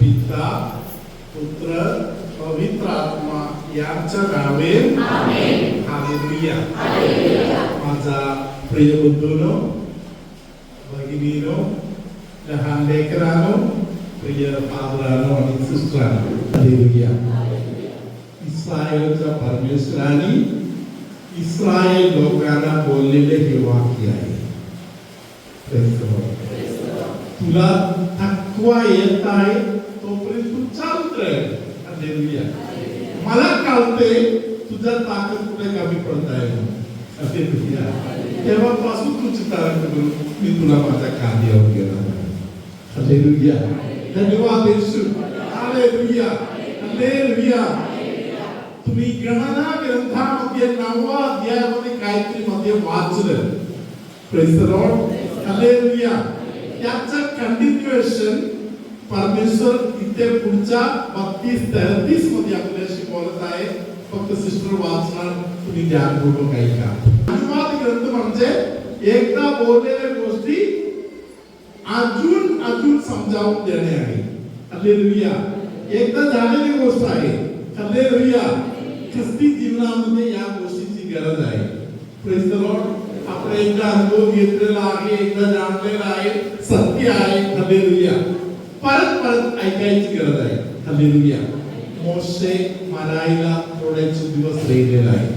पिता पुत्र पवित्र आत्मा यांच्या नावे हालेलुया. माझा प्रिय बंधूनो भगिनीनो लहान लेकरानो प्रिय फादरानो आणि सिस्टरानो हालेलुया. इस्रायलच्या परमेश्वराने इस्रायल लोकांना बोललेले हे वाक्य आहे. तुला थकवा येत आहे तोपर्यंत तू चालत हालेलुया. मला कळते तुझा ताकद कुठे कमी पडत आहे हालेलुया. तेव्हापासून तू चिंता करू मी तुला माझ्या कार्यावर गेला हालेलुया. धन्यवाद येशू. हालेलुया. हालेलुया. तुम्ही गणना ग्रंथामध्ये नववा अध्यायामध्ये काहीतरी मध्ये वाचलं. Praise the Lord hallelujah. त्याचं कंटिन्युएशन परमेश्वर इथे पुढच्या बत्तीस, तेहतीस मध्ये आपल्याशी बोलत आहे. फक्त सिस्टर वाचणार, तुम्ही ध्यानपूर्वक ऐका. अनुवाद ग्रंथ म्हणजे एकदा बोललेल्या गोष्टी अजून अजून समजावून देणे आहे. हालेलुया एकदा झालेली गोष्ट आहे. हालेलुया ख्रिस्ती जीवनामध्ये या गोष्टीची गरज आहे. प्रेस द एकदा अनुभव घेतलेला आहे, एकदा जाणलेला आहे, सत्य आहे. हालेलुया परत परत ऐकायची गरज आहे. हल्लेलुया मोशे मरायला थोड्याचे दिवस राहिलेला आहे.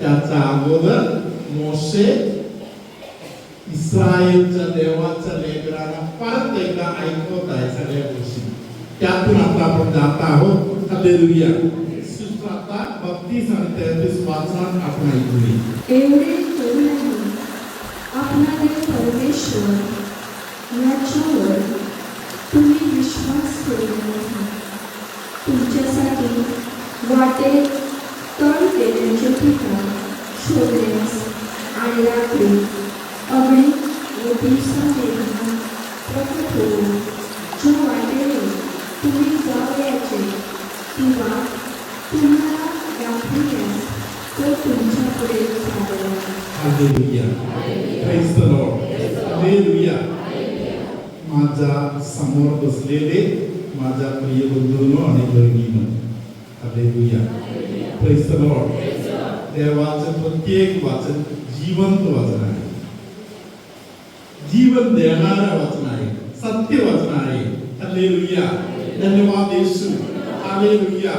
त्याचा अगोदर मोशे इस्रायलच्या देवाच्या लेकराला परत एकदा ऐकवत आहे सगळ्या गोष्टी. त्यातून आता आपण जात आहोत. हल्लेलुया आता बत्तीस आणि तेहतीस वाचनात आपण ऐकूया. एवढे करूनही परमेश्वर याच्यावर तुम्ही विश्वास ठेवला नाही तुमच्यासाठी वाटेत तळ देण्याचे ठिकाण शोधण्यास आणि रात्री अग्नी व दिवसाने प्रकट होऊन ज्या वाटेने तुम्ही जावयाचे किंवा तुम्हाला दाखविण्यास तो तुमच्यापुढे सादर Hallelujah. Praise the Lord. Hallelujah. माझा समोर बसलेले माझ्या प्रिय बंधूंनो आणि प्रत्येक वाचन जिवंत वाचन आहे. जीवन देणारं वाचन आहे. सत्य वाचन आहे. हालेलुया. धन्यवाद येशू. हालेलुया.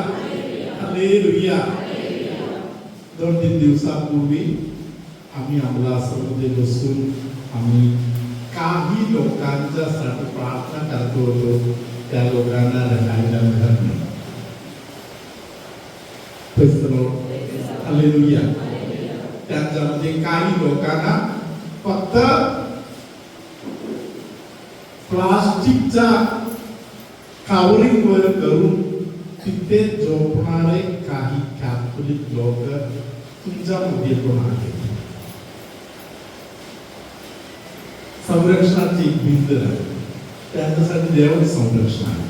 हालेलुया. दोन तीन दिवसापूर्वी आम्ही अमलासमध्ये बसून आम्ही काही लोकांच्यासाठी प्रार्थना करतो होतो त्या लोकांना राहायला मिळत नाही त्यांच्यामध्ये काही लोकांना फक्त प्लास्टिकचा कावरिंग वर करून तिथे झोपणारे काही कॅथोलिक लोक तुमच्यामध्ये पण आहेत संरक्षणाची भिंत त्यांच्यासाठी देवाचे संरक्षण आहे.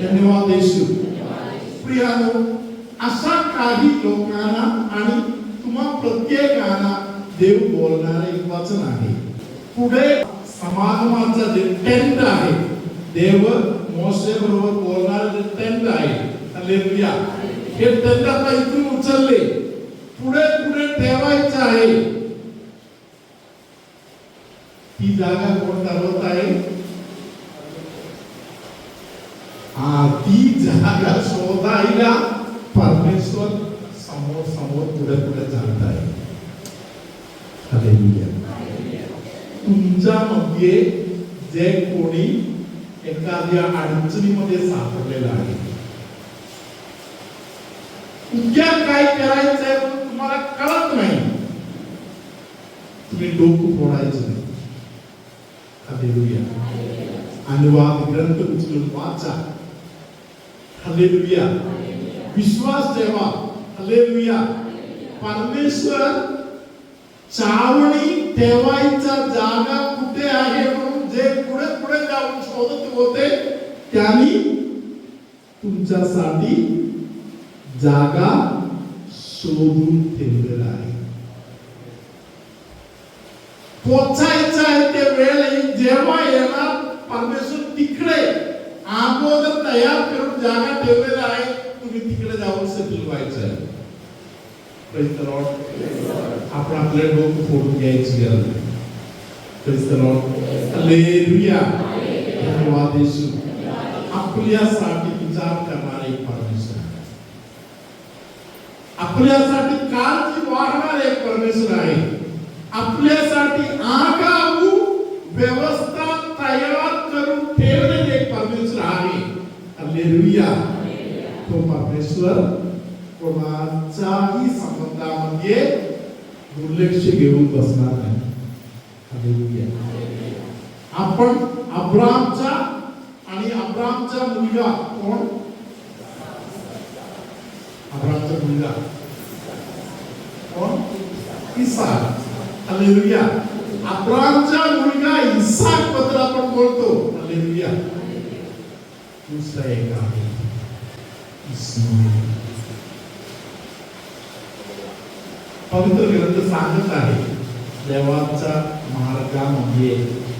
धन्यवाद येशू प्रियानो अशा काही लोकांना आणि तुम्हा प्रत्येकाला देव बोलणारे एक वचन आहे. पुढे समागमाचा जे टेंट आहे देव मोसे बरोबर बोलणारे जे टेंट आहे हालेलुया हे टेंट आता इथून उचलले. पुढे पुढे ठेवायचं आहे. ती जागा कोण ठरवत आहे हा ती जागा शोधायला परमेश्वर समोर समोर पुढे पुढे जात आहे हालेलुया तुमच्यामध्ये जे कोणी एखाद्या अडचणीमध्ये सापडलेलं आहे उद्या काय करायचंय पण तुम्हाला कळत नाही तुम्ही डोकं फोडायचं नाही हालेलुया अनुवाद ग्रंथ उचलून वाचा हालेलुया विश्वास ठेवा हालेलुया परमेश्वर चावणी ठेवायचा जागा कुठे आहे म्हणून जे पुढे पुढे जाऊन शोधत होते त्यांनी तुमच्यासाठी जागा शोधून ठेवलेला आहे पोचायचं जेव्हा येणार परमेश्वर तिकडे अगोदर तयार करून जागा ठेवलेला आहे तुम्ही तिकडे जाऊन सेटल व्हायचं. आपण डोकं फोडून घ्यायची गरज आपल्यासाठी विचार करणारे परमेश्वर. आपल्यासाठी काळजी वाढणार परमेश्वर आहे आपल्यासाठी आगाऊ हालेलुया तो परमेश्वर कोणाच्याही संबंधामध्ये दुर्लक्ष घेऊन बसणार नाही. हालेलुया. आपण अब्रामचा आणि अब्रामचा मुलगा कोण? अब्रामचा मुलगा. कोण? इसाक. हालेलुया. अब्रामचा मुलगा इसाकबद्दल आपण बोलतो हालेलुया दुसरा एक आहे इस्माईल पवित्र ग्रंथ सांगत आहे देवाचा मार्गामध्ये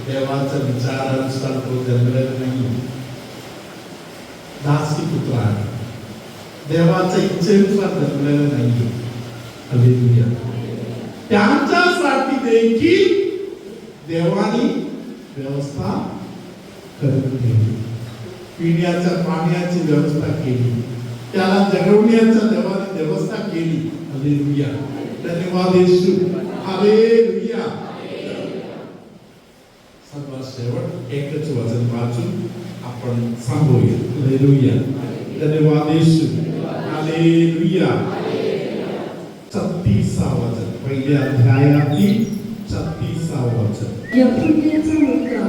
देवाचा विचारानुसार तो जन्मलेला नाही. दासी पुत्र आहे. देवाच्या इच्छेनुसार जन्मलेला नाही हालेलुया त्यांच्यासाठी देखील देवानी व्यवस्था करून ठेवली. पिण्याच्या पाण्याची व्यवस्था केली. त्याला जगवण्याचा देवाने व्यवस्था केली. हालेलुया धन्यवाद येशू. हालेलुया सर्वात शेवट एकच वचन वाचून आपण थांबूया. हालेलुया धन्यवाद येशू. हालेलुया छत्तीसा वचन. पहिल्या अध्यायातील छत्तीसा वचन. यहुद्याचा मुलगा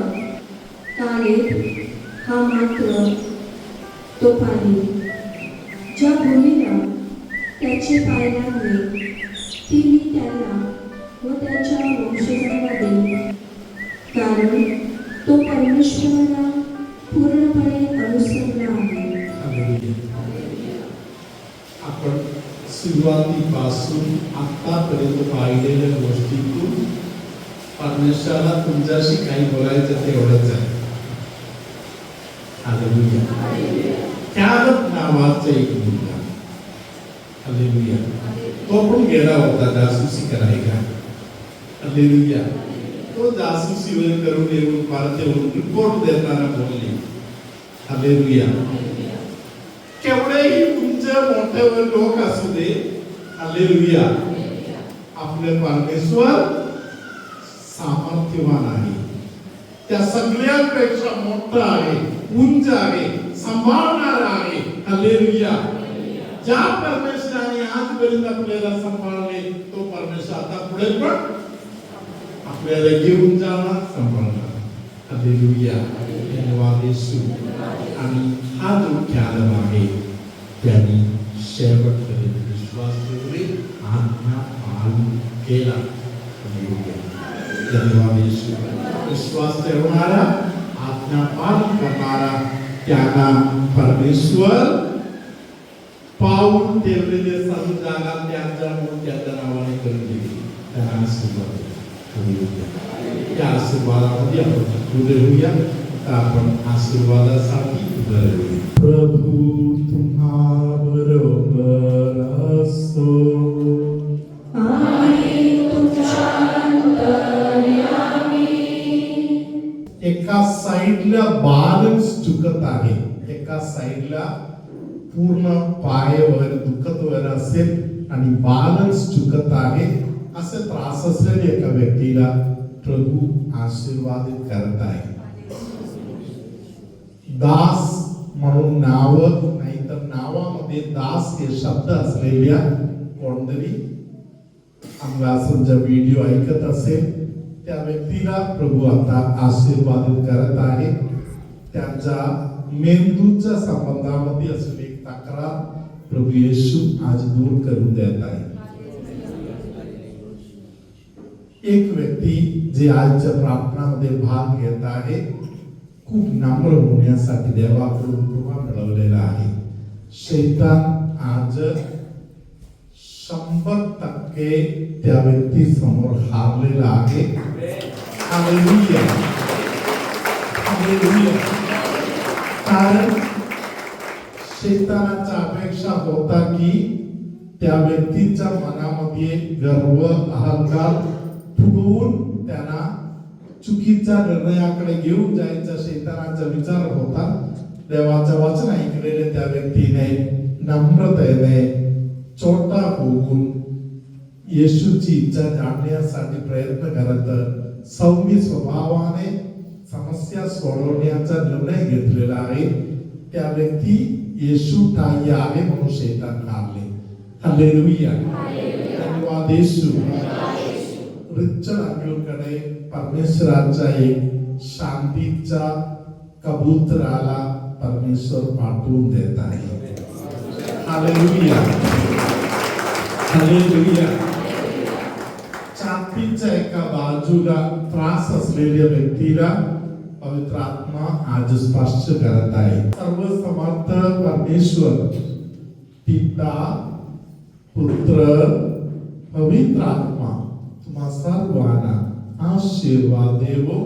कालेब हा मात्र तो पाणी. ज्या भूमीला त्याचे पाय लागले ती मी त्याला व त्याच्या वंशजांना देईन कारण तो परमेश्वराला पूर्णपणे अनुसरला आहे. आपण सुरुवातीपासून आत्तापर्यंत पाहिलेल्या गोष्टीतून परमेश्वराला तुमच्याशी काही बोलायचं ते एवढंच आहे. ത്യാഗം നാം ആശ്രയിക്കുന്നില്ല. Hallelujah. തോപ്പും നേതാവത്ത तो जासूसी वे करोगे वो भारतीय वो रिपोर्ट देता ना बोलली हालेलुया केवढेही उंच मोठे लोक असू दे हालेलुया आपले परमेश्वर सामर्थ्यवान आहे त्या सगळ्यांपेक्षा मोठा आहे आहे सांभाळणार आहे हालेलुया ज्या परमेश्वराने आजपर्यंत आपल्याला सांभाळले तो परमेश्वर आता पुढे पण आपल्याला घेऊन जाणार सांभाळणार हालेलुया धन्यवाद येशू आणि हा जो ख्याल आहे त्यांनी शेवटपर्यंत विश्वास ठेवले आज्ञा पालन केला. धन्यवाद येशू विश्वास ठेवणारा आज्ञा पालन करणारा त्यांना परमेश्वर पाऊल ठेवलेले सर्व जागा त्यांच्या म्हणून त्यांच्या नावाने करून दिली त्यांना आशीर्वाद द्या. हालेलुया. त्या आशीर्वादामध्ये आपण उभे होऊया आता आपण आशीर्वादासाठी उभे राहूया प्रभू तुम्हा एका साईडला पूर्ण पाय वगैरे दुखत वगैरे असेल आणि बॅलन्स चुकत आहे असे त्रास असलेल्या एका व्यक्तीला प्रभू आशीर्वाद करत आहे. दास म्हणून नाव नाहीतर नावामध्ये दास हे शब्द असलेल्या कोणतरी आमचा व्हिडिओ ऐकत असेल त्या व्यक्तीला प्रभू आता आशीर्वाद करत आहे. त्यांच्या मेंदूच्या संबंधामध्ये असलेली तक्रार प्रभू येशू आज दूर करून देत आहे. एक व्यक्ती जे आजच्या प्रार्थनामध्ये भाग घेत आहे, खूप नम्र होण्यासाठी देवाकडून कृपा मिळवलेला आहे. शैतान आज शंभर टक्के त्या व्यक्ती समोर हारलेला आहे. कारण शैतानाच्या अपेक्षा होता की त्या व्यक्तीच्या मनामध्ये गर्व अहंकार फुगवून त्यांना चुकीच्या निर्णयाकडे घेऊन जायचा शैतानाचा विचार होता. देवाचं वचन ऐकलेले त्या व्यक्तीने नम्रतेने छोटा होऊन येशूची इच्छा जाणण्यासाठी प्रयत्न करत सौम्य स्वभावाने समस्या सोडवण्याचा निर्णय घेतलेला आहे त्या व्यक्ती येशू ठाई आहे म्हणून शैतान हारले हालेलुया धन्यवाद येशू रिचर्ड अंगलकडे परमेश्वराचा एक शांतीचा कबूतराला परमेश्वर पाठवून देत आहे हालेलुया हालेलुया छातीच्या एका बाजूला त्रास असलेल्या व्यक्तीला पवित्र आत्मा आज स्पर्श करत आहे. सर्व समर्थ परमेश्वर पिता पुत्र पवित्र आत्मा तुम्हा सर्वांना आशीर्वाद देवो.